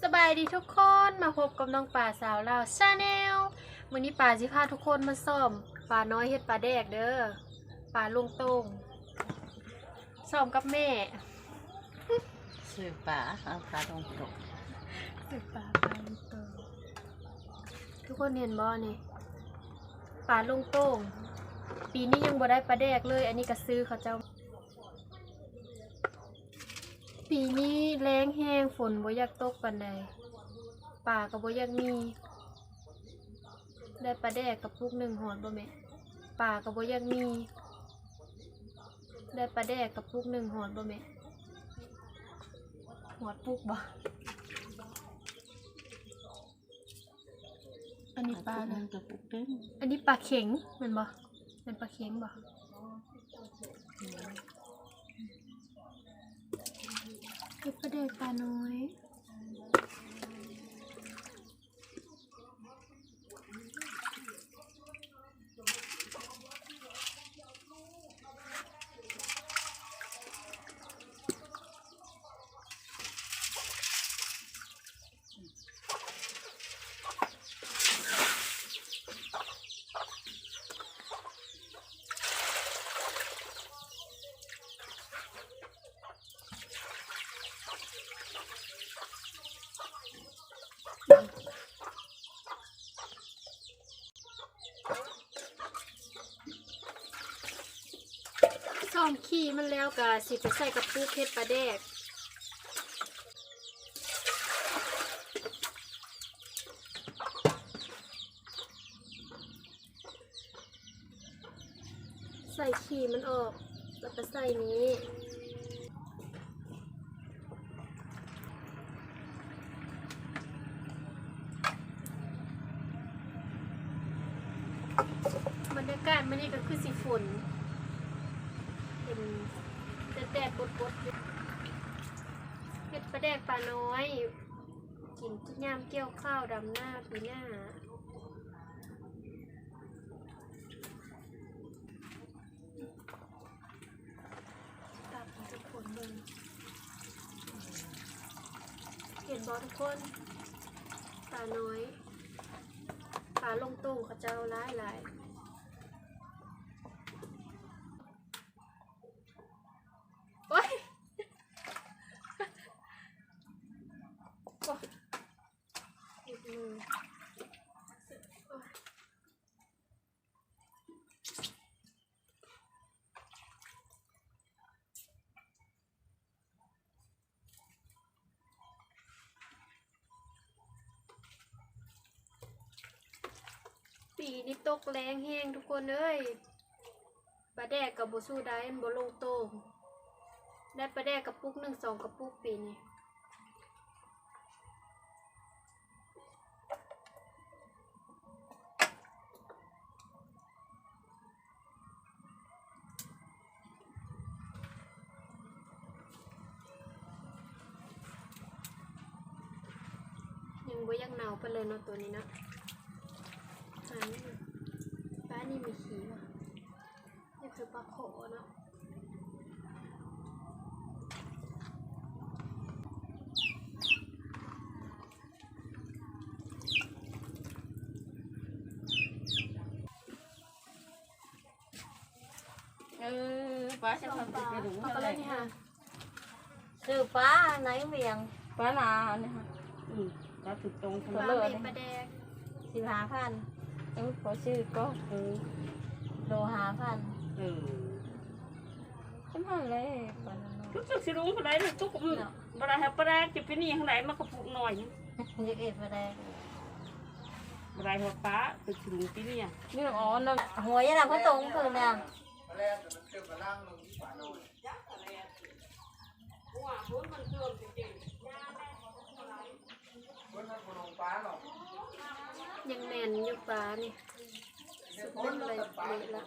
สบายดีทุกคนมาพบกับน้องป่าสาวลาวชาแนลมื้อนี้ป่าสิพาทุกคนมาซ่อมป่าน้อยเฮ็ดปลาแดกเด้อป่าลุงโต้งซ่อมกับแม่สื่อป่าเอาปลาตรงตกสืบป่าป่าลุงโต้งทุกคนเห็นบ่นี่ป่าลุงโต้งปีนี้ยังบ่ได้ปลาแดกเลย อันนี้ก็ซื้อเขาเจ้า ปีนี้แรงแห้งฝนบ่อยากตกปานใดป่าก็บ่อยากมี ได้ปลาแดกกับปุกหนึ่งหอนบ่แม่ป่าก็บ่อยากมี ได้ปลาแดกกับปุกหนึ่งหอนบ่แม่หอดปุกบ่อันนี้ปลาหนะนึ่งกระปุกตึ้งอันนี้ปลาเข็งแมันบ่เป็นปลาเข็งบ่ เก็บประเดกปลาน้อย ซ่อมขี้มันแล้วก็สิไปใส่กับปูเค็ดปลาแดกใส่ขี้มันออก แล้วก็ใส่นี้บรรยากาศมันนี่ก็คือสีฝน เป็นแต่แดดปดปดเห็ดปลาแดกปลาน้อย กินที่ยามเกี่ยวข้าวดำหน้าปีหน้าตัดให้ทุกคนเบิ่งเห็นบอทุกคนปลาน้อยปลาลงตุ้เขาเจ้าร้ายหลายโอ๊ยโอ๊ยหยุดมือโอ๊ยปีนี้ ตกแรงแห้งทุกคนเอ้ยปลาแดกกับโบสู้ได้โบลงโตงได้ปลาแดกกับปุกหนึ่งสองกับปุกปีนี้ยังบ่ยังหนาวไปเลยเนาะตัวนี้นะอันนี้ ป้านี่มีขี้ว่ะนี่คือปลาโขเนาะเออปลาจะทำติดกระดูกเอาอะไปไรเลยนี่ค่ะสื่อปลาไหนเมียงปลานาเนี่ยค่ะอืมปลาถึกตรงปทะลาเลเมเนี่ยปลาแดงสิบห้าพัน เออขอชื่อก็เออโลห้าพันเออฉันพันเลยปลานาทุกสิ่งสิรุ้งคนใดเลยทุกคนบราฮปลาจะเป็นนี่ข้างไหนมากระปุกหน่อยอยากเอ็ดปลาแดงบราฮปลาตึกสิรุ้งที่นี่นี่อ๋อน้ำหัวยันเขาตรงคือเนี่ยยังแน่นอยู่ปลานี่สุดมันเล ยังแน่นยุบปลาเลยละ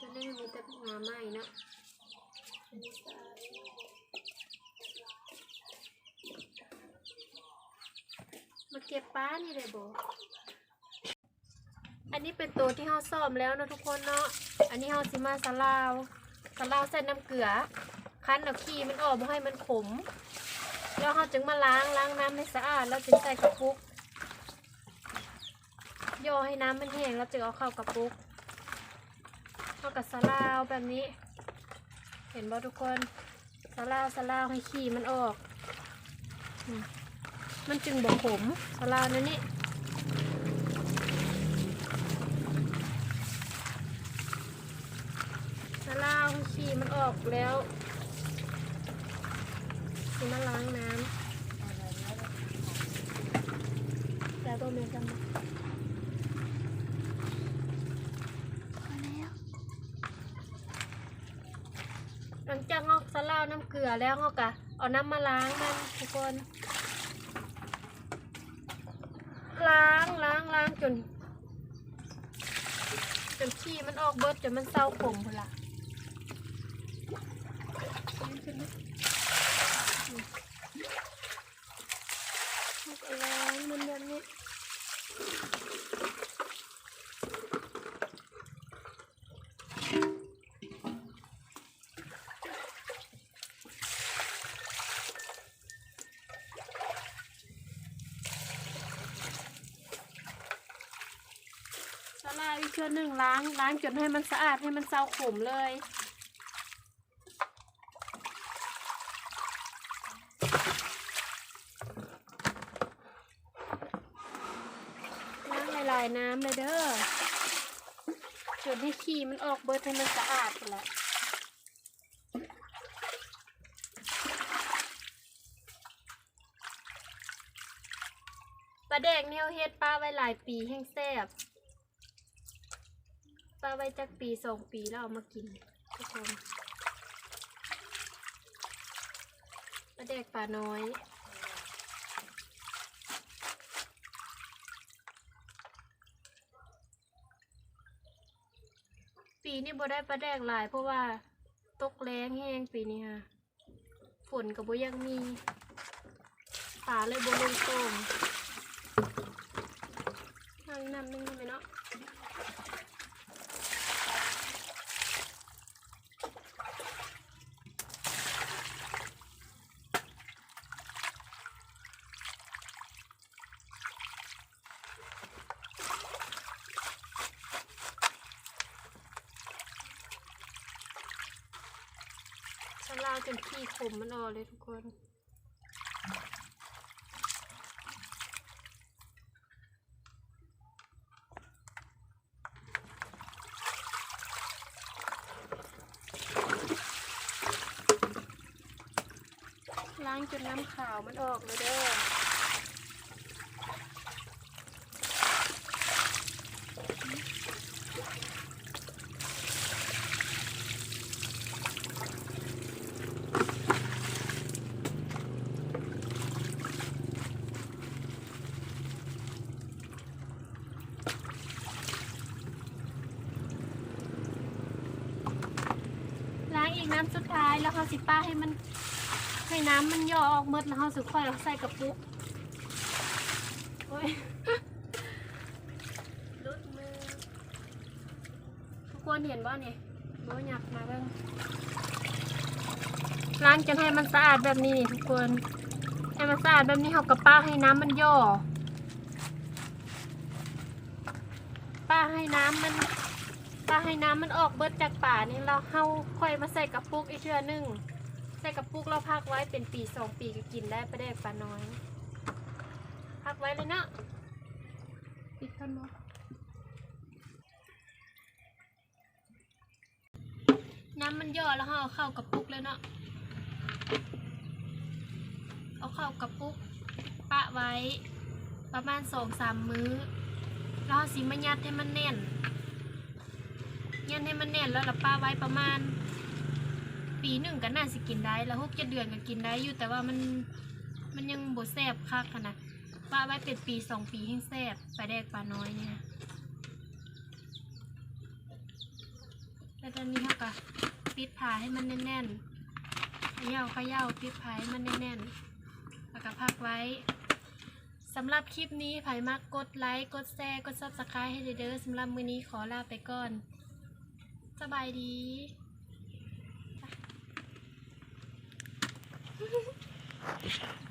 จะได้มีแต่งาไหม้นะมาเก็บปลานี่เลยโบอันนี้เป็นตัวที่เฮาซ่อมแล้วนะทุกคนเนาะ อันนี้เฮาสิมาสลาวสลาวใส่น้ำเกลือ คั้นเอาขี้มันออกบ่ให้มันขม แล้วเราจึงมาล้างล้างน้ำให้สะอาดแล้วจึงใส่กระปุกย่อให้น้ำมันแห้งแล้วจึงเอาเข้ากระปุกเข้ากับสลาวแบบนี้ เห็นบ่ทุกคนสลาวสลาวให้ขี้มันออก มันจึงบ่ขมสลาวนั่นนี่สลาวให้ขี้มันออกแล้ว สิมาล้างน้ำแล้วตัวเมยกันมาพอแล้วหลังจากงอกสลาวน้ำเกลือแล้วงอกกะเอาน้ำมาล้างมันทุกคน ล้างล้างล้างจนจนขี้มันออกเบิดจนมันเศร้าขมพุ่นละเอาล้างมันแบบนี้ สลาอีกเชือหนึ่งล้างล้างจนให้มันสะอาดให้มันเซาขมเลยล้างหลายๆน้ำเลยเด้อจนให้ขี้มันออกเบิดให้มันสะอาดไปแหละปลาแดกเนี่ยเฮ็ดปลาไว้หลายปีแห้งแซ่บ ปลาไว้จักปีสองปีแล้วเอามากินทุกคนปลาแดกปลาน้อยปีนี้บ่ได้ปลาแดกหลาย เพราะว่าตกแรงแห้งปีนี้ค่ะ ฝนก็บ่ยังมีป่าเลยบ่ลงโตงทางน้ำนึงไหมเนาะ ลาจนขี้ขมมันออกเลยทุกคนล้างจนน้ำขาวมันออกเลยเด้อ ล้างอีกน้ำสุดท้ายแล้ว เขาสิป้าให้มันให้น้ำมันย่อออกหมดแล้วเขาสิค่อยเอาใส่กระปุกโอ้ยลุดมือทุกคนเห็นบ่เนี่ยโบหยับมาเบิ่งล้างจนให้มันสะอาดแบบนี้ทุกคนให้มันสะอาดแบบนี้เขากระป้าให้น้ำมันย่อ ป้าให้น้ำมัน ป้าให้น้ำมันออกเบิดจากป่านี่เราเข้าค่อยมาใส่กระปุกอีกเทื่อหนึงใส่กระปุกเราพักไว้เป็นปีสองปีก็กินได้ปลาแดกปลาน้อย พักไว้เลยเนาะปิดกันบ่น้ำมันย่อแล้วเราเอาเข้ากระปุกเลยเนาะเอาเข้ากระปุก ปะไว้ประมาณสองสามมื้อแล้วเราสิมายัดให้มันแน่น ยันให้มันแน่นแล้วเราป้าไว้ประมาณ ปีหนึ่งก็น่าสิกินได้ แล้วหกเจ็ดเดือนก็กินได้อยู่แต่ว่ามันมันยังบดแซบคักขนาดป้าไว้เป็นปีสองปีให้แซบปลาแดกปลาน้อยเนี่ยแล้วตอนนี้เขาก็ปิดผาให้มันแน่นๆเขย่าขย่าปิดผาให้มันแน่นๆแล้วก็พักไว้สำหรับคลิปนี้ไผ่มักกดไลค์ กดแชร์ กดซับสไครต์ให้เด้อสำหรับมือนี้ขอลาไปก่อน สบายดีไป